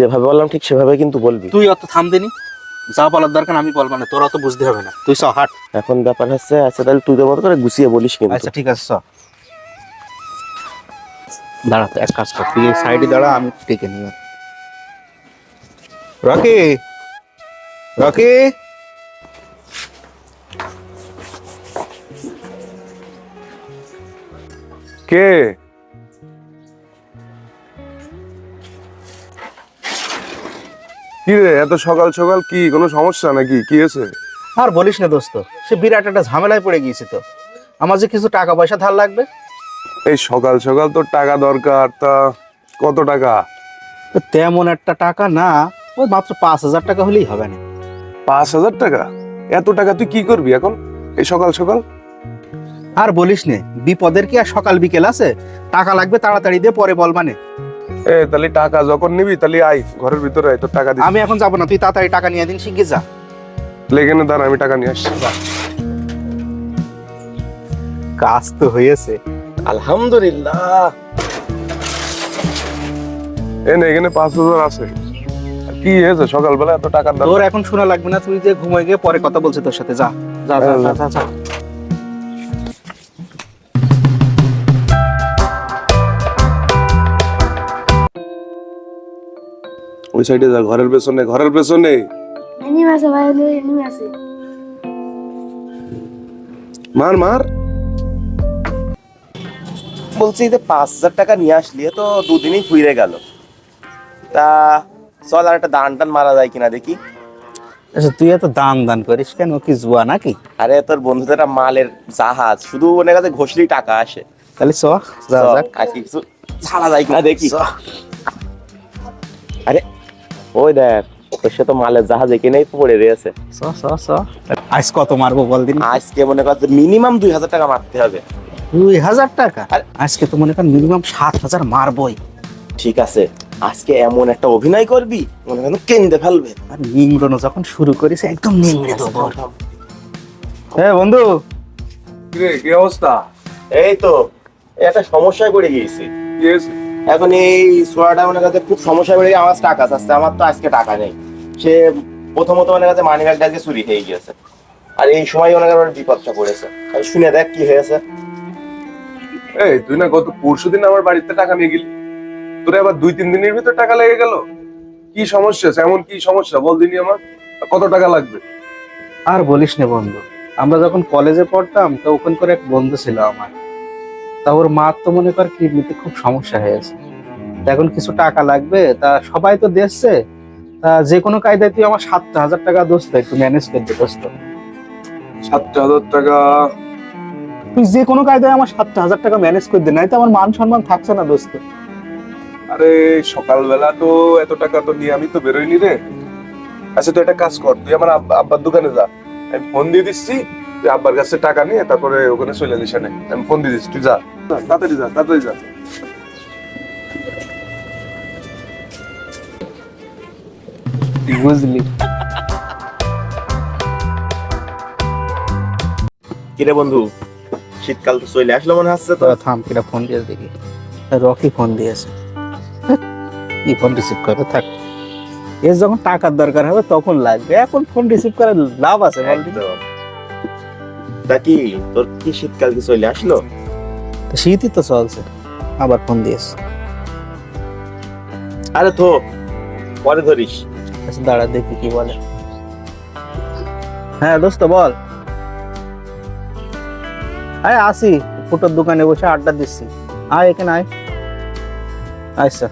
যেভাবে বললাম ঠিক সেভাবে কিন্তু বলবি। তুই অত থাম দিনি। যা বলার দরকার আমি বলব না তোর অত বুঝতে হবে না। তুই চ হাট। এখন ব্যাপার হচ্ছে আচ্ছা তাহলে তুই মতো করে গুছিয়ে বলিস কিন্তু। আচ্ছা ঠিক আছে চ। দাঁড়া এক কাজ কর তুই সাইডে দাঁড়া আমি টেকে নিব। রকি! রকি! কে? কি রে এত সকাল সকাল কি কোনো সমস্যা নাকি? কি হয়েছে? আর বলিস না দোস্ত সে বিরাট একটা ঝামেলায় পড়ে গিয়েছি তো। আমার যে কিছু টাকা পয়সা ধার লাগবে? এই সকাল সকাল তোর টাকা দরকার তা কত টাকা? তেমন একটা টাকা না ওই মাত্র পাঁচ হাজার টাকা হলেই হবে না। পাঁচ হাজার টাকা? এত টাকা তুই কি করবি এখন এই সকাল সকাল? আর বলিস নে বিপদের কি আর সকাল বিকেল আছে? টাকা লাগবে তাড়াতাড়ি দিয়ে পরে বল মানে। এ তাহলে টাকা যখন নিবি তাহলে আই ঘরের ভিতরে তোর টাকা দিস আমি এখন যাব না তুই তাড়াতাড়ি টাকা নিয়ে দিন শিখে যা। দাঁড়া আমি টাকা নিয়ে আসছি। কাজ তো হয়েছে। আলহামদুলিল্লাহ। এ নে এখানে পাঁচ হাজার আছে। কি হয়েছে? সকালবেলা এত টাকার তোর দরকার এখন শোনা লাগবে না তুই যে ঘুমাই গিয়ে পরে কথা বলছে তোর সাথে যা যা যা। যা, যা। ওই সাইডে যা ঘরের পেছনে ঘরের পেছনে। মার মার। বলছি যে পাঁচ হাজার টাকা নিয়ে আসলি তো দুদিনই ফুইরে গেল। তা চল আর একটা দান টান মারা যায় কিনা দেখি। আচ্ছা তুই এত দান দান করিস কেন? কি জুয়া নাকি? আরে তোর বন্ধুদের একটা মালের জাহাজ শুধু ওনের কাছে ঘষলেই টাকা আসে। তাহলে চ যা যাক। আজকে কিছু ছাড়া যায় কিনা দেখি। চ। আরে ওই দেখ সে তো মালের জাহাজ এখানেই পড়ে রয়েছে। আজ কত মারবো বল দিন? আজকে মনে করছে মিনিমাম দুই হাজার টাকা মারতে হবে। দুই হাজার টাকা? আরে- আজকে তো মনে কর মিনিমাম সাত হাজার মারবই। ঠিক আছে আজকে এমন একটা অভিনয় করবি মনে করেন কেন্দে ফেলবে। আর নিংড়ানো যখন শুরু করিস একদম নিংড়ে দেবো। হ্যাঁ বন্ধু। কি অবস্থা? এই তো একটা সমস্যায় পড়ে গিয়েছি। এখন এই সোয়াটা মনে কাছে খুব সমস্যা গিয়ে আমার টাকা আসছে আমার তো আজকে টাকা নেই। সে প্রথমত মনে কাছে মানি ব্যাগটা আজকে চুরি হয়ে গিয়েছে। আর এই সময় মনে করেন বিপদটা পড়েছে। শুনে দেখ কি হয়েছে। এই তুই না গত পরশু দিন আমার বাড়িতে টাকা নিয়ে গেলি। তোর আবার দুই তিন দিনের ভিতর টাকা লেগে গেল? কি সমস্যা আছে? এমন কি সমস্যা? বল দিনি আমার। কত টাকা লাগবে? আর বলিস না বন্ধু আমরা যখন কলেজে পড়তাম তো ওখান করে এক বন্ধু ছিল আমার। তা ওর মা তো মনে কর কিডনিতে খুব সমস্যা হয়েছে এখন কিছু টাকা লাগবে তা সবাই তো দেখছে তা যে কোনো কায়দায় তুই আমার সাতটা হাজার টাকা দোস্ত একটু ম্যানেজ করতে দোস্ত। সাতটা হাজার টাকা? তুই যে কোনো কায়দায় আমার সাতটা হাজার টাকা ম্যানেজ করে দে নাই তো আমার মান সম্মান থাকছে না দোস্ত। আরে সকালবেলা তো এত টাকা তো নিয়ে আমি তো বেরোইনি রে। আচ্ছা তুই একটা কাজ কর তুই আমার আব্বা- আব্বার দোকানে যা। আমি ফোন দিয়ে দিচ্ছি তুই আব্বার কাছে টাকা নিয়ে তারপরে ওখানে চলে এনে। আমি ফোন দিয়ে দিচ্ছি তুই যা। যা, তাড়াতাড়ি যা তাড়াতাড়ি যা। বুঝলি। কিরে বন্ধু শীতকাল তো চলে আসলো মনে হচ্ছে তো। তোরা থাম কিনা ফোন দিয়ে দেখি। রকি ফোন দিয়েছে। কি ফোন রিসিভ করে? থাক। এর যখন টাকার দরকার হবে তখন লাগবে। এখন ফোন রিসিভ করার লাভ আছে? একদম। তা কি তোর কি শীতকাল কি চলে আসলো? তো শীতই তো চলছে আবার ফোন দিয়েছে। আরে তো পরে ধরিস। আচ্ছা দাঁড়া দেখি কি বলে। হ্যাঁ দোস্ত বল। আয় আসি ফুটোর দোকানে বসে আড্ডা দিচ্ছি। আয় এখানে আয়। আচ্ছা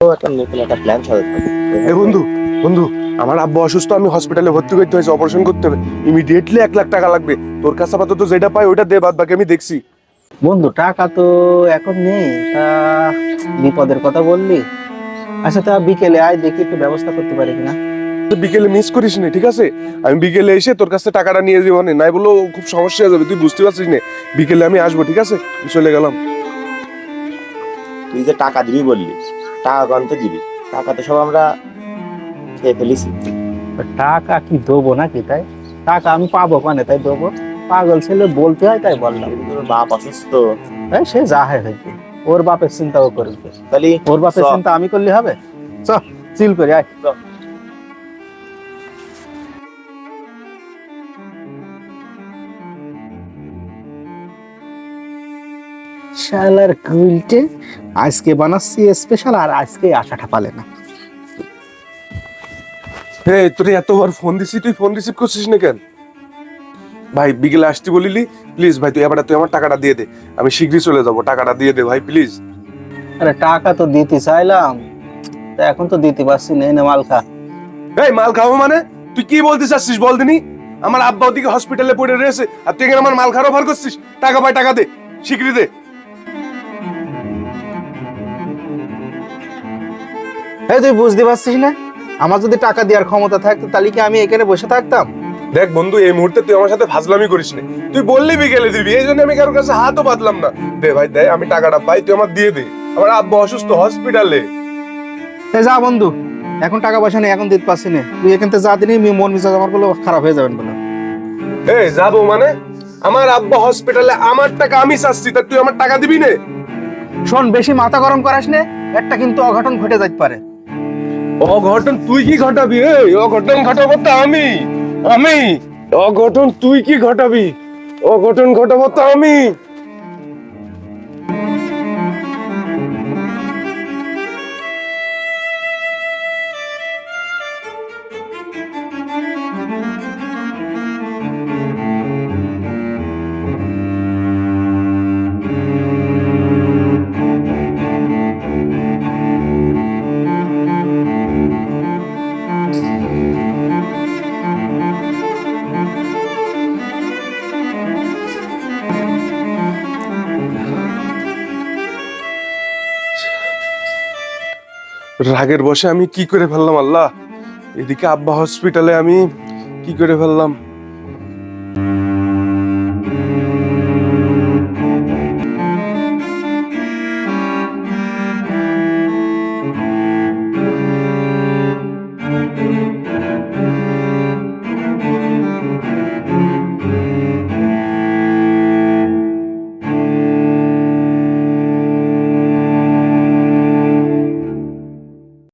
তো একটা নতুন একটা প্ল্যান সাজাতে হবে। বন্ধু বন্ধু আমার আব্বু অসুস্থ আমি হসপিটালে ভর্তি করতে হয়েছে অপারেশন করতে হবে। ইমিডিয়েটলি এক লাখ টাকা লাগবে। তোর কাছে আপাতত যেটা পাই ওইটা দে বাদ বাকি আমি দেখছি। বন্ধু টাকা তো এখন নেই। তা বিপদের কথা বললি? আচ্ছা তা বিকেলে আয় দেখি একটু ব্যবস্থা করতে পারি কিনা। তুই বিকেলে মিস করিস না ঠিক আছে? আমি বিকেলে এসে তোর কাছে টাকাটা নিয়ে যাব না। নাই বলেও খুব সমস্যা হয়ে যাবে তুই বুঝতে পারছিস না। বিকেলে আমি আসব ঠিক আছে? আমি চলে গেলাম। তুই যে টাকা দিবি বললি টাকা কত দিবি? টাকা তো সব আমরা খেয়ে ফেলিছি। টাকা কি দেবো নাকি তাই? টাকা আমি পাবো কানে তাই দেবো? পাগল ছেলে বলতে হয় তাই বললাম। তোর বাপ অসুস্থ। এই সে যা হয় হয়েছে ওর বাপের চিন্তা ও করবে। তাহলে ওর বাপের চিন্তা আমি করলে হবে? চ চিল করি আয়। শালার কুইলটে আজকে বানাচ্ছি স্পেশাল আর আজকে আশাটা পালে না। হে তোর এতবার ফোন দিছি তুই ফোন রিসিভ করছিস না কেন? ভাই বিকেলে আসতে বলিলি প্লিজ ভাই তুই এবার তুই আমার টাকাটা দিয়ে দে আমি শীঘ্রই চলে যাব টাকাটা দিয়ে দে ভাই প্লিজ আরে টাকা তো দিতে চাইলাম তা এখন তো দিতে পারছি না এই মাল খা। এই মাল খাব মানে? তুই কি বলতে চাচ্ছিস বল দিনি? আমার আব্বা ওদিকে হসপিটালে পড়ে রয়েছে আর তুই এখানে আমার মাল খাওয়ার অফার করছিস? টাকা পাই টাকা দে শীঘ্রই দে। এই তুই বুঝতে পারছিস না? আমার যদি টাকা দেওয়ার ক্ষমতা থাকতো তাহলে কি আমি এখানে বসে থাকতাম? দেখ বন্ধু এই মুহূর্তে তুই আমার সাথে ফাজলামি করিস না। তুই বললি বিকেলে দিবি এই জন্য আমি কারোর কাছে হাতও পাতলাম না। দে ভাই দে আমি টাকাটা পাই তুই আমার দিয়ে দে। আমার আব্বা অসুস্থ হসপিটালে। যা বন্ধু এখন টাকা পয়সা নেই এখন দিতে পারছি না। তুই এখান থেকে যা দিনই আমি মন মিজাজ আমার বলে খারাপ হয়ে যাবেন বলে। এই যাব মানে? আমার আব্বা হসপিটালে আমার টাকা আমি চাচ্ছি তা তুই আমার টাকা দিবি না? শোন বেশি মাথা গরম করাস নে একটা কিন্তু অঘটন ঘটে যাইতে পারে। অঘটন তুই কি ঘটাবি? অঘটন ঘটাবো তো আমি। আমি। অঘটন তুই কি ঘটাবি? অঘটন ঘটাবো তো আমি। রাগের বসে আমি কি করে ফেললাম আল্লাহ? এদিকে আব্বা হসপিটালে আমি কি করে ফেললাম?